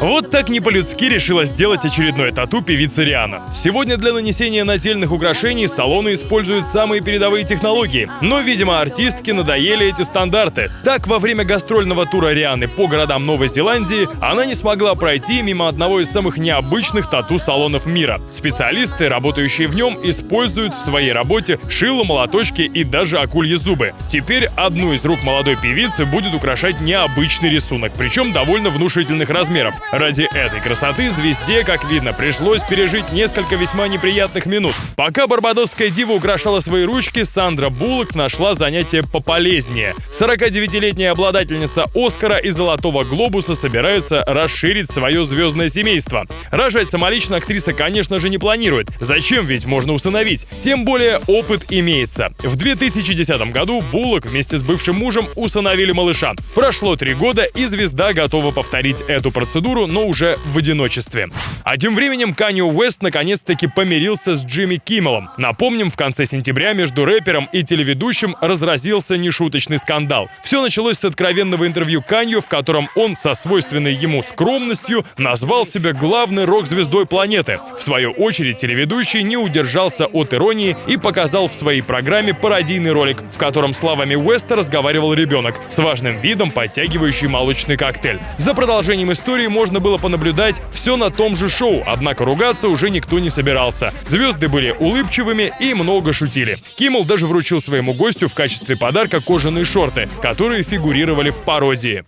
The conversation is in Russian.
Вот так не по-людски решила сделать очередное тату певица Риана. Сегодня для нанесения нательных украшений салоны используют самые передовые технологии. Но, видимо, артистке надоели эти стандарты. Так, во время гастрольного тура Рианы по городам Новой Зеландии она не смогла пройти мимо одного из самых необычных тату-салонов мира. Специалисты, работающие в нем, используют в своей работе шило, молоточки и даже акульи зубы. Теперь одну из рук молодой певицы будет украшать необычный рисунок, причем довольно внушительных размеров. Ради этой красоты звезде, как видно, пришлось пережить несколько весьма неприятных минут. Пока барбадосская дива украшала свои ручки, Сандра Буллок нашла занятие пополезнее. 49-летняя обладательница Оскара и Золотого Глобуса собирается расширить свое звездное семейство. Рожать самолично актриса, конечно же, не планирует. Зачем ведь можно усыновить? Тем более опыт имеется. В 2010 году Буллок вместе с бывшим мужем усыновили малыша. Прошло три года, и звезда готова повторить эту процедуру карьеру, но уже в одиночестве. А тем временем Канье Уэст наконец-таки помирился с Джимми Киммелом. Напомним, в конце сентября между рэпером и телеведущим разразился нешуточный скандал. Все началось с откровенного интервью Канью, в котором он со свойственной ему скромностью назвал себя главной рок-звездой планеты. В свою очередь телеведущий не удержался от иронии и показал в своей программе пародийный ролик, в котором словами Уэста разговаривал ребенок с важным видом, подтягивающий молочный коктейль. За продолжением истории можно было понаблюдать все на том же шоу, однако ругаться уже никто не собирался. Звезды были улыбчивыми и много шутили. Киммел даже вручил своему гостю в качестве подарка кожаные шорты, которые фигурировали в пародии.